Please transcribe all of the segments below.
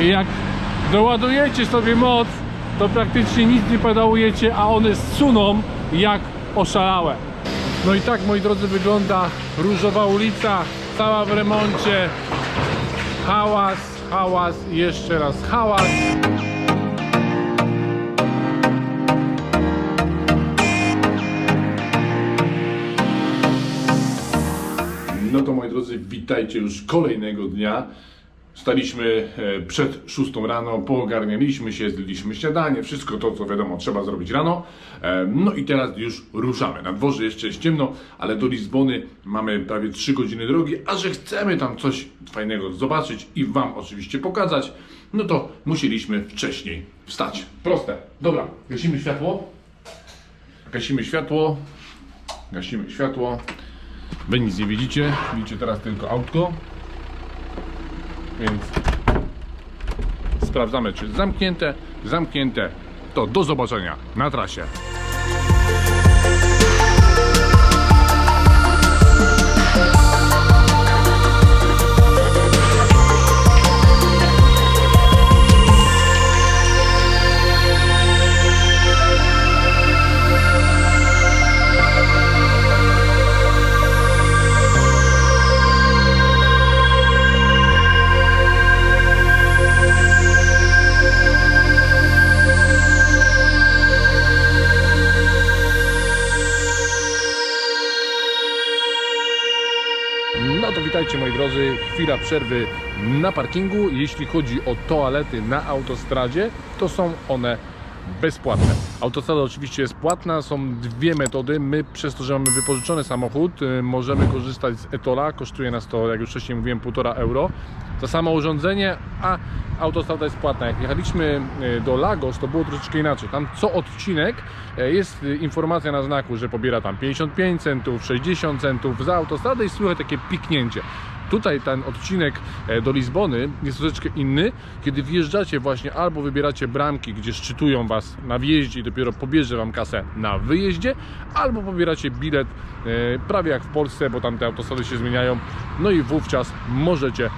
I jak doładujecie sobie moc, to praktycznie nic nie pedałujecie, a one suną jak oszalałe. No i tak, moi drodzy, wygląda Różowa ulica, cała w remoncie. Hałas, hałas i jeszcze raz hałas. No to moi drodzy, witajcie już kolejnego dnia. Staliśmy e, przed 6 rano, poogarnialiśmy się, zjedliśmy śniadanie, wszystko to, co wiadomo, trzeba zrobić rano. E, No i teraz już ruszamy. Na dworze jeszcze jest ciemno, ale do Lizbony mamy prawie 3 godziny drogi, a że chcemy tam coś fajnego zobaczyć i Wam oczywiście pokazać, no to musieliśmy wcześniej wstać. Proste. Dobra, gasimy światło. Gasimy światło. Gasimy światło. Wy nic nie widzicie, widzicie teraz tylko autko. Więc sprawdzamy, czy zamknięte. Zamknięte. To do zobaczenia na trasie. Chwila przerwy na parkingu. Jeśli chodzi o toalety na autostradzie, to są one bezpłatne. Autostrada oczywiście jest płatna, są dwie metody. My przez to, że mamy wypożyczony samochód, y, możemy korzystać z Etola. Kosztuje nas to, jak już wcześniej mówiłem, 1,5 euro za samo urządzenie, a autostrada jest płatna. Jak jechaliśmy y, do Lagos, to było troszeczkę inaczej. Tam co odcinek e, jest y, informacja na znaku, że pobiera tam 55 centów, 60 centów za autostradę i słychać takie piknięcie. Tutaj ten odcinek e, do Lizbony jest troszeczkę inny, kiedy wjeżdżacie właśnie albo wybieracie bramki, gdzie szczytują Was na wjeździe i dopiero pobierze Wam kasę na wyjeździe, albo pobieracie bilet e, prawie jak w Polsce, bo tam te autostrady się zmieniają, no i wówczas możecie e,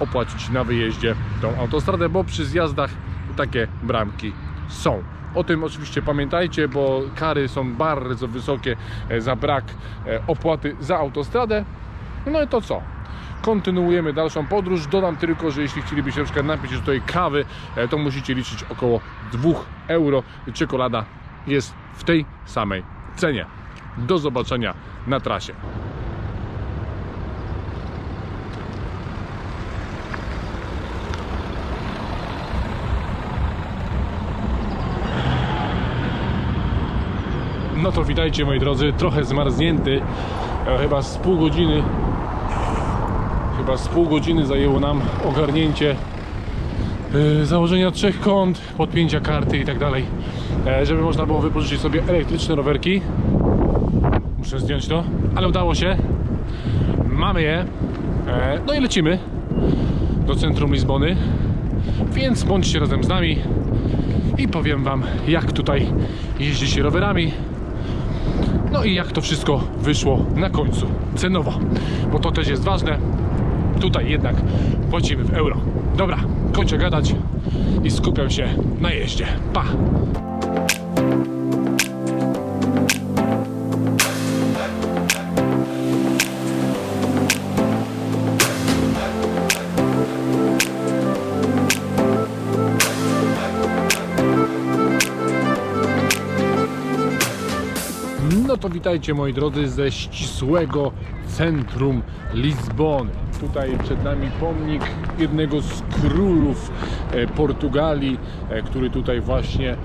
opłacić na wyjeździe tą autostradę, bo przy zjazdach takie bramki są. O tym oczywiście pamiętajcie, bo kary są bardzo wysokie za brak opłaty za autostradę. No i to co? Kontynuujemy dalszą podróż. Dodam tylko, że jeśli chcielibyście na przykład napić tutaj kawy, e, to musicie liczyć około 2 euro. Czekolada jest w tej samej cenie. Do zobaczenia na trasie. No to witajcie moi drodzy, trochę zmarznięty, e, chyba z pół godziny chyba z pół godziny zajęło nam ogarnięcie e, założenia trzech kąt, podpięcia karty i tak dalej, e, żeby można było wypożyczyć sobie elektryczne rowerki. Muszę zdjąć to, ale udało się. Mamy je. E, No i lecimy do centrum Lizbony. Więc bądźcie razem z nami i powiem Wam, jak tutaj jeździ się rowerami. No i jak to wszystko wyszło na końcu cenowo, bo to też jest ważne. Tutaj jednak płacimy w euro. Dobra, kończę gadać i skupiam się na jeździe. Pa! No to witajcie moi drodzy ze ścisłego centrum Lizbony. Tutaj przed nami pomnik jednego z królów e, Portugalii, e, który tutaj właśnie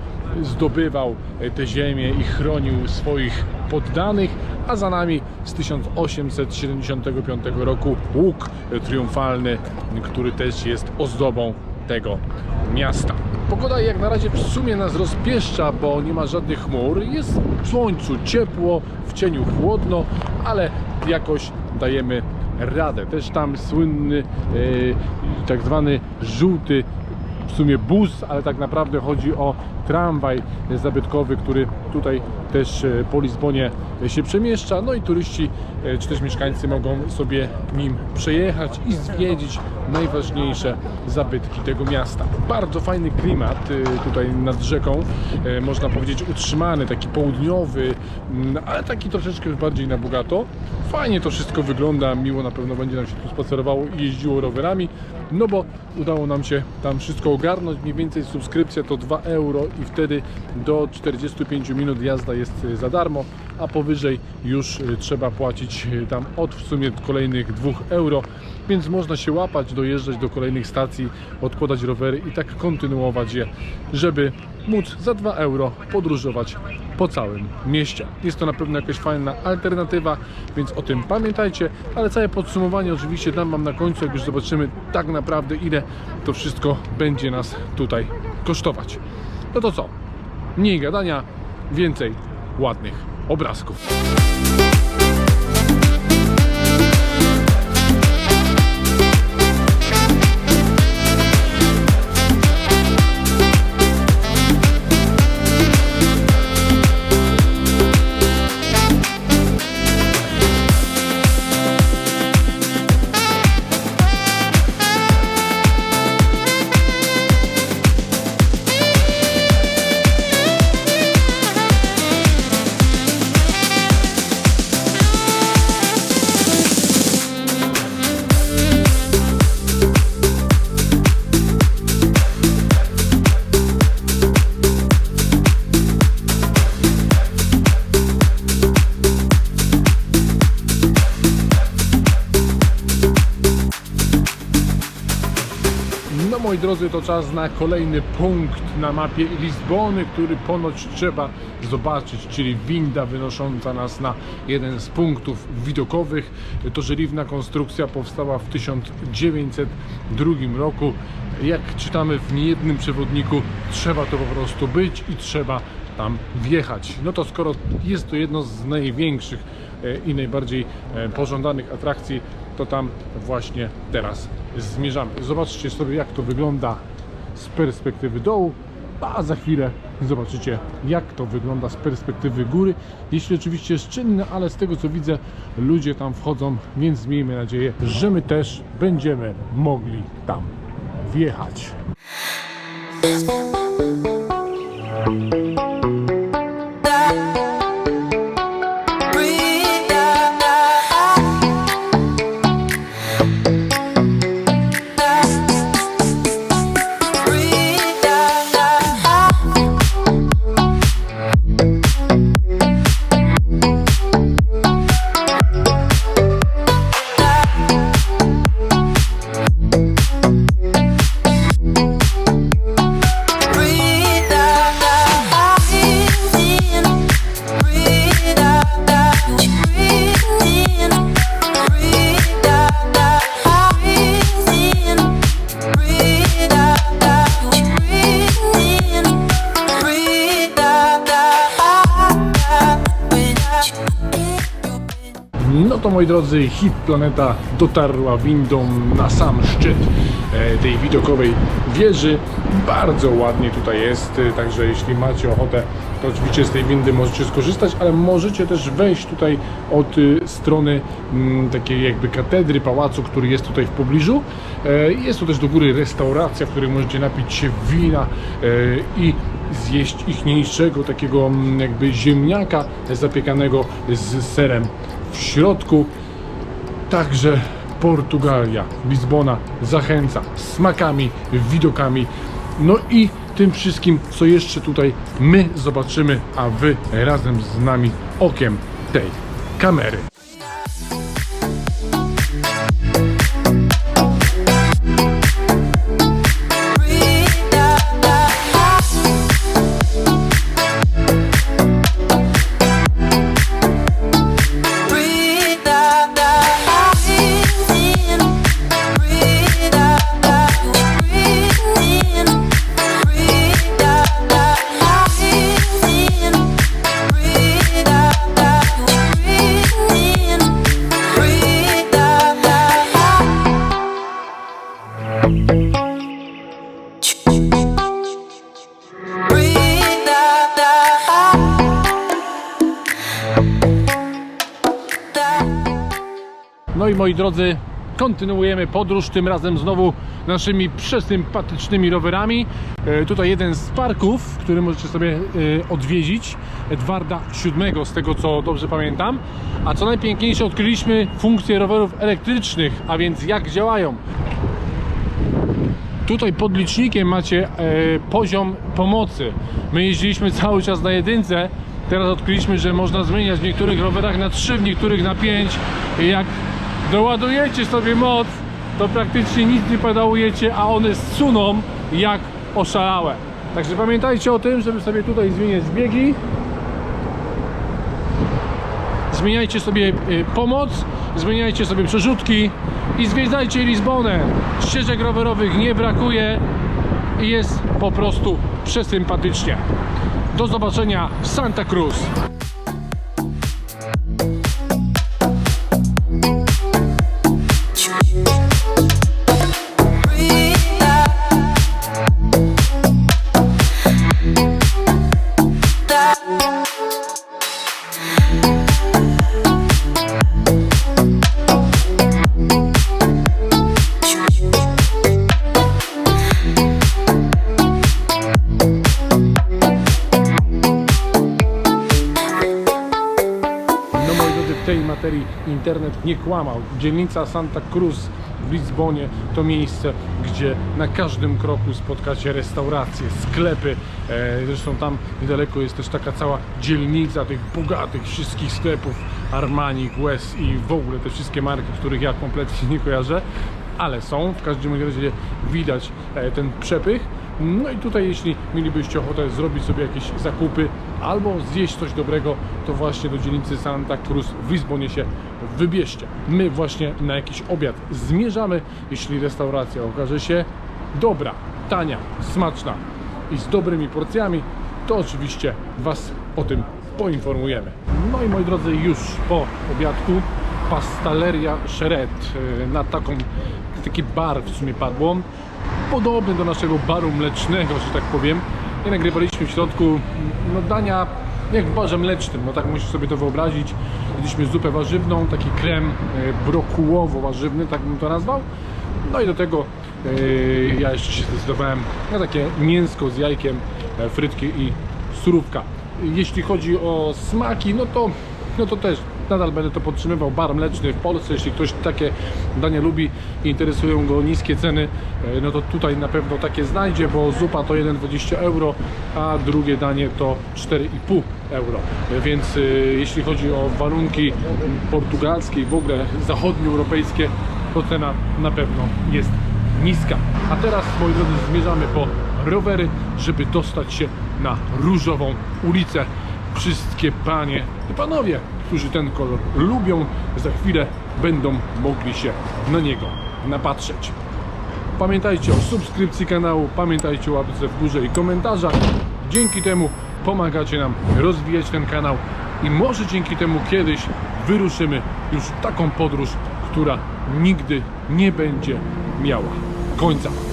zdobywał e, tę ziemię i chronił swoich poddanych, a za nami z 1875 roku łuk triumfalny, który też jest ozdobą tego miasta. Pogoda jak na razie w sumie nas rozpieszcza, bo nie ma żadnych chmur. Jest w słońcu ciepło, w cieniu chłodno, ale jakoś dajemy radę. Też tam słynny e, tak zwany żółty w sumie bus, ale tak naprawdę chodzi o tramwaj zabytkowy, który tutaj też e, po Lizbonie się przemieszcza. No i turyści e, czy też mieszkańcy mogą sobie nim przejechać i zwiedzić najważniejsze zabytki tego miasta. Bardzo fajny klimat e, tutaj nad rzeką, można powiedzieć utrzymany, taki południowy, mm, ale taki troszeczkę bardziej na bogato. Fajnie to wszystko wygląda, miło na pewno będzie nam się tu spacerowało i jeździło rowerami, no bo udało nam się tam wszystko ogarnąć. Mniej więcej subskrypcja to 2 euro i wtedy do 45 minut jazda jest e, za darmo, a powyżej już e, trzeba płacić e, tam od w sumie kolejnych 2 euro, więc można się łapać, dojeżdżać do kolejnych stacji, odkładać rowery i tak kontynuować je, żeby móc za 2 euro podróżować po całym mieście. Jest to na pewno jakaś fajna alternatywa, więc o tym pamiętajcie, ale całe podsumowanie oczywiście dam Wam na końcu, jak już zobaczymy tak naprawdę ile to wszystko będzie nas tutaj kosztować. No to co? Mniej gadania, więcej ładnych obrazków. Moi drodzy, to czas na kolejny punkt na mapie Lizbony, który ponoć trzeba zobaczyć, czyli winda wynosząca nas na jeden z punktów widokowych. To żeliwna konstrukcja powstała w 1902 roku. Jak czytamy w niejednym przewodniku, trzeba to po prostu być i trzeba tam wjechać. No to skoro jest to jedno z największych e, i najbardziej e, pożądanych atrakcji, to tam właśnie teraz zmierzamy. Zobaczcie sobie, jak to wygląda z perspektywy dołu, a za chwilę zobaczycie, jak to wygląda z perspektywy góry. Jeśli oczywiście jest czynne, ale z tego co widzę, ludzie tam wchodzą, więc miejmy nadzieję, że my też będziemy mogli tam wjechać. Drodzy, hit planeta dotarła windą na sam szczyt e, tej widokowej wieży. Bardzo ładnie tutaj jest, e, także jeśli macie ochotę, to oczywiście z tej windy możecie skorzystać, ale możecie też wejść tutaj od e, strony mm, takiej jakby katedry, pałacu, który jest tutaj w pobliżu. Jest tu też do góry restauracja, w której możecie napić się wina i zjeść ichniejszego takiego mm, jakby ziemniaka zapiekanego z serem w środku. Także Portugalia, Lizbona zachęca smakami, widokami, no i tym wszystkim, co jeszcze tutaj my zobaczymy, a wy razem z nami okiem tej kamery. Moi drodzy, kontynuujemy podróż, tym razem znowu naszymi przesympatycznymi rowerami. E, Tutaj jeden z parków, który możecie sobie e, odwiedzić, Edwarda VII, z tego co dobrze pamiętam. A co najpiękniejsze, odkryliśmy funkcję rowerów elektrycznych, a więc jak działają. Tutaj pod licznikiem macie e, poziom pomocy. My jeździliśmy cały czas na jedynce. Teraz odkryliśmy, że można zmieniać w niektórych rowerach na 3, w niektórych na 5. I jak doładujecie sobie moc, to praktycznie nic nie pedałujecie, a one suną jak oszalałe. Także pamiętajcie o tym, żeby sobie tutaj zmieniać biegi. Zmieniajcie sobie y, pomoc, zmieniajcie sobie przerzutki i zwiedzajcie Lizbonę. Ścieżek rowerowych nie brakuje i jest po prostu przesympatycznie. Do zobaczenia w Santa Cruz. Nie kłamał. Dzielnica Santa Cruz w Lizbonie to miejsce, gdzie na każdym kroku spotkacie restauracje, sklepy. E, zresztą tam niedaleko jest też taka cała dzielnica tych bogatych wszystkich sklepów Armani, Guess i w ogóle te wszystkie marki, których ja kompletnie nie kojarzę. Ale są, w każdym razie widać e, ten przepych. No i tutaj jeśli mielibyście ochotę zrobić sobie jakieś zakupy albo zjeść coś dobrego, to właśnie do dzielnicy Santa Cruz w Lizbonie się wybierzcie. My właśnie na jakiś obiad zmierzamy, jeśli restauracja okaże się dobra, tania, smaczna i z dobrymi porcjami, to oczywiście Was o tym poinformujemy. No i moi drodzy, już po obiadku Pastaleria Szeret na taką, taki bar w sumie padło podobny do naszego baru mlecznego, że tak powiem. I nagrywaliśmy w środku no, dania jak w barze mlecznym, no tak musisz sobie to wyobrazić. Jedliśmy zupę warzywną, taki krem e, brokułowo-warzywny, tak bym to nazwał. No i do tego e, ja jeszcze się zdecydowałem na takie mięsko z jajkiem, e, frytki i surówka. Jeśli chodzi o smaki, no to, no to też nadal będę to podtrzymywał. Bar mleczny w Polsce, jeśli ktoś takie dania lubi i interesują go niskie ceny, e, no to tutaj na pewno takie znajdzie, bo zupa to 1,20 euro, a drugie danie to 4,5 euro. E, Więc e, jeśli chodzi o warunki portugalskie i w ogóle zachodnioeuropejskie, to cena na pewno jest niska. A teraz, moi drodzy, zmierzamy po rowery, żeby dostać się na Różową ulicę. Wszystkie panie i panowie, którzy ten kolor lubią, za chwilę będą mogli się na niego napatrzeć. Pamiętajcie o subskrypcji kanału, pamiętajcie o łapce w górze i komentarzach. Dzięki temu pomagacie nam rozwijać ten kanał i może dzięki temu kiedyś wyruszymy już w taką podróż, która nigdy nie będzie miała końca.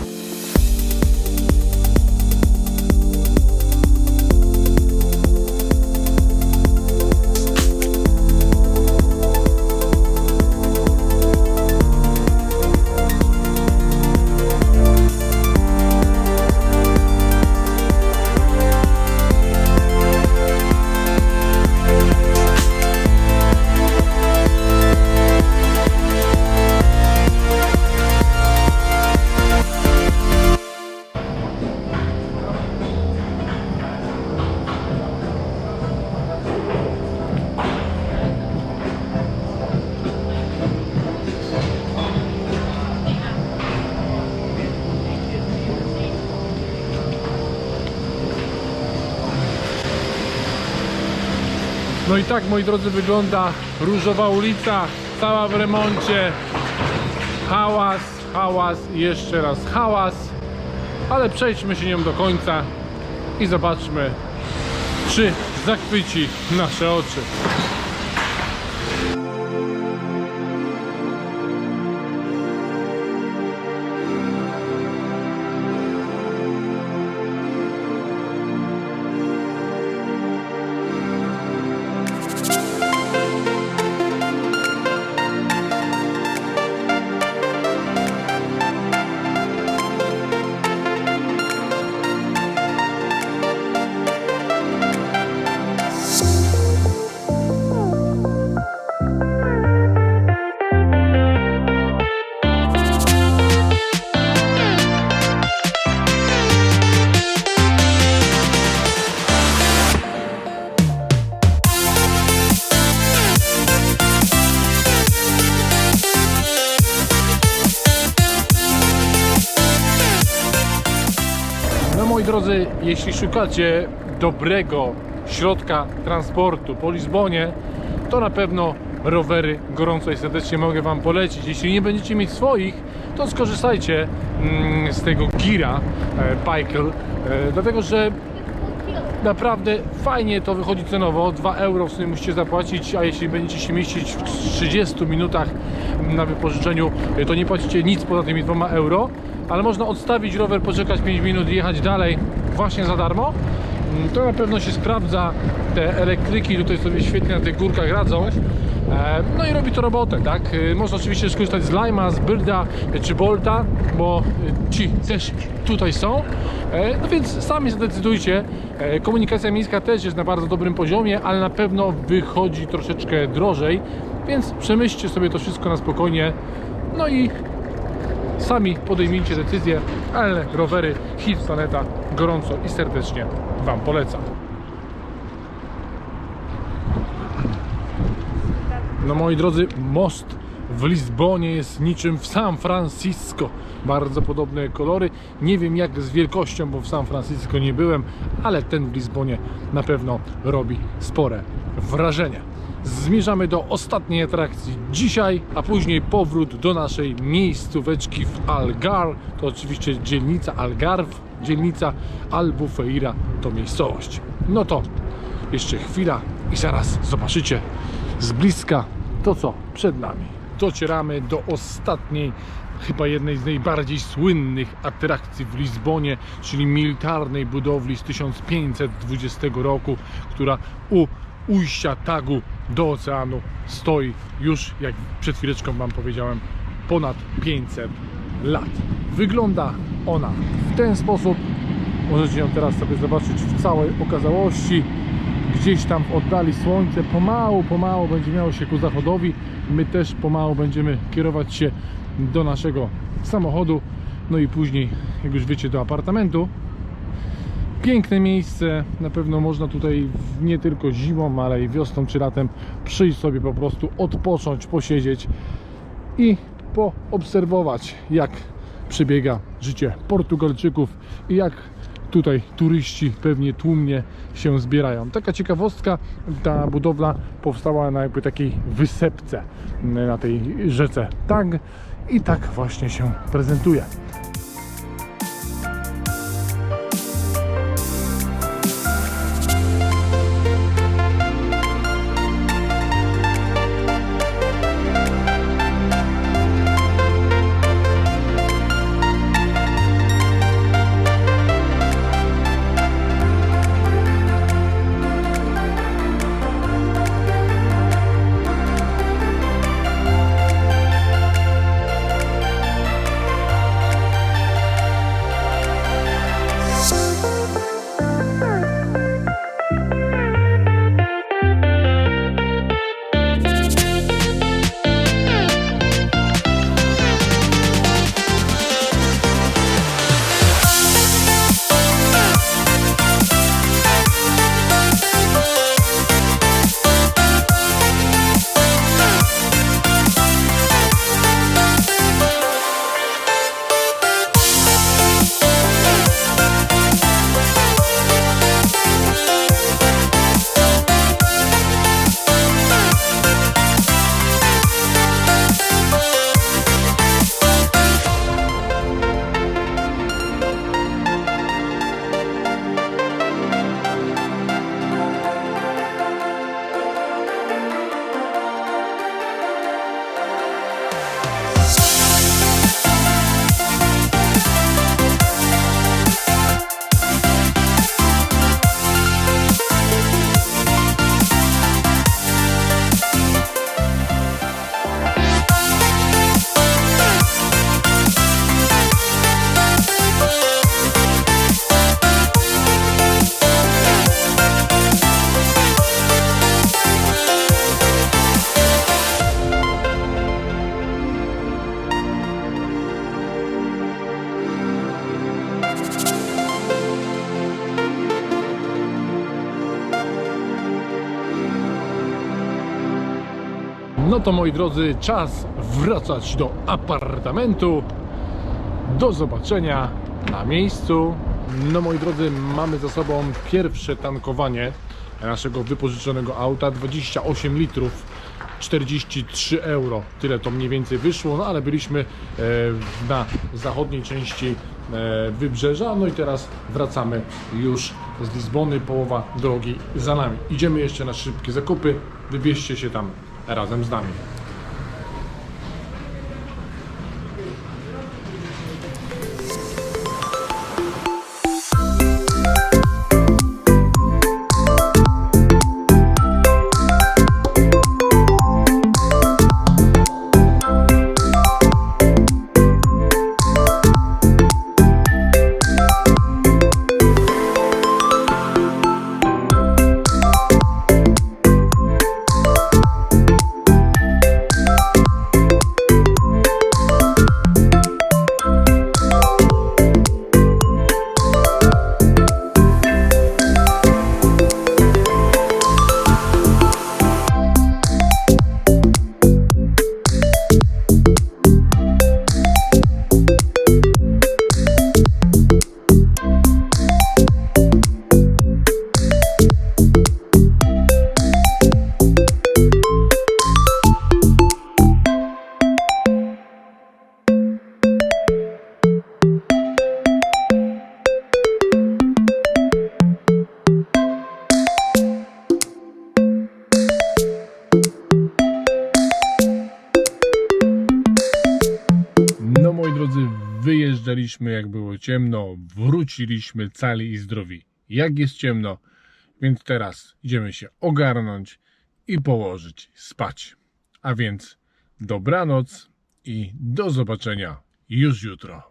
No i tak, moi drodzy, wygląda Różowa ulica, cała w remoncie. Hałas, hałas i jeszcze raz hałas. Ale przejdźmy się nią do końca i zobaczmy, czy zachwyci nasze oczy. Drodzy, jeśli szukacie dobrego środka transportu po Lizbonie, to na pewno rowery gorąco i serdecznie mogę Wam polecić. Jeśli nie będziecie mieć swoich, to skorzystajcie mm, z tego Gira e, Pykel, e, dlatego że naprawdę fajnie to wychodzi cenowo. 2 euro w sumie musicie zapłacić, a jeśli będziecie się mieścić w 30 minutach na wypożyczeniu, to nie płacicie nic poza tymi 2 euro, ale można odstawić rower, poczekać 5 minut i jechać dalej właśnie za darmo. Mm, To na pewno się sprawdza. Te elektryki tutaj sobie świetnie na tych górkach radzą. E, No i robi to robotę, tak? E, Można oczywiście skorzystać z Lima, z Byrda e, czy Bolta, bo ci też tutaj są. No więc sami zadecydujcie. E, Komunikacja miejska też jest na bardzo dobrym poziomie, ale na pewno wychodzi troszeczkę drożej, więc przemyślcie sobie to wszystko na spokojnie. No i sami podejmijcie decyzję, ale rowery Hit Planeta gorąco i serdecznie Wam polecam. No moi drodzy, most w Lizbonie jest niczym w San Francisco. Bardzo podobne kolory. Nie wiem jak z wielkością, bo w San Francisco nie byłem, ale ten w Lizbonie na pewno robi spore wrażenie. Zmierzamy do ostatniej atrakcji dzisiaj, a później powrót do naszej miejscóweczki w Algar. To oczywiście dzielnica Algarve, dzielnica Albufeira to miejscowość. No to jeszcze chwila i zaraz zobaczycie z bliska to, co przed nami. Docieramy do ostatniej, chyba jednej z najbardziej słynnych atrakcji w Lizbonie, czyli militarnej budowli z 1520 roku, która u ujścia tagu do oceanu stoi już, jak przed chwileczką Wam powiedziałem, ponad 500 lat. Wygląda ona w ten sposób. Możecie ją teraz sobie zobaczyć w całej okazałości gdzieś tam w oddali słońce pomału, pomału będzie miało się ku zachodowi. My też pomału będziemy kierować się do naszego samochodu. No i później, jak już wiecie, do apartamentu. Piękne miejsce, na pewno można tutaj nie tylko zimą, ale i wiosną czy latem przyjść sobie po prostu, odpocząć, posiedzieć i poobserwować, jak przebiega życie Portugalczyków i jak tutaj turyści pewnie tłumnie się zbierają. Taka ciekawostka, ta budowla powstała na jakby takiej wysepce na tej rzece Tag i tak właśnie się prezentuje. No to moi drodzy, czas wracać do apartamentu. Do zobaczenia na miejscu. No moi drodzy, mamy za sobą pierwsze tankowanie naszego wypożyczonego auta. 28 litrów, 43 euro. Tyle to mniej więcej wyszło, no ale byliśmy e, na zachodniej części e, wybrzeża. No i teraz wracamy już z Lizbony. Połowa drogi za nami. Idziemy jeszcze na szybkie zakupy. Wybierzcie się tam razem z nami. Wyjeżdżaliśmy jak było ciemno, wróciliśmy cali i zdrowi. Jak jest ciemno, więc teraz idziemy się ogarnąć i położyć spać. A więc dobranoc i do zobaczenia już jutro.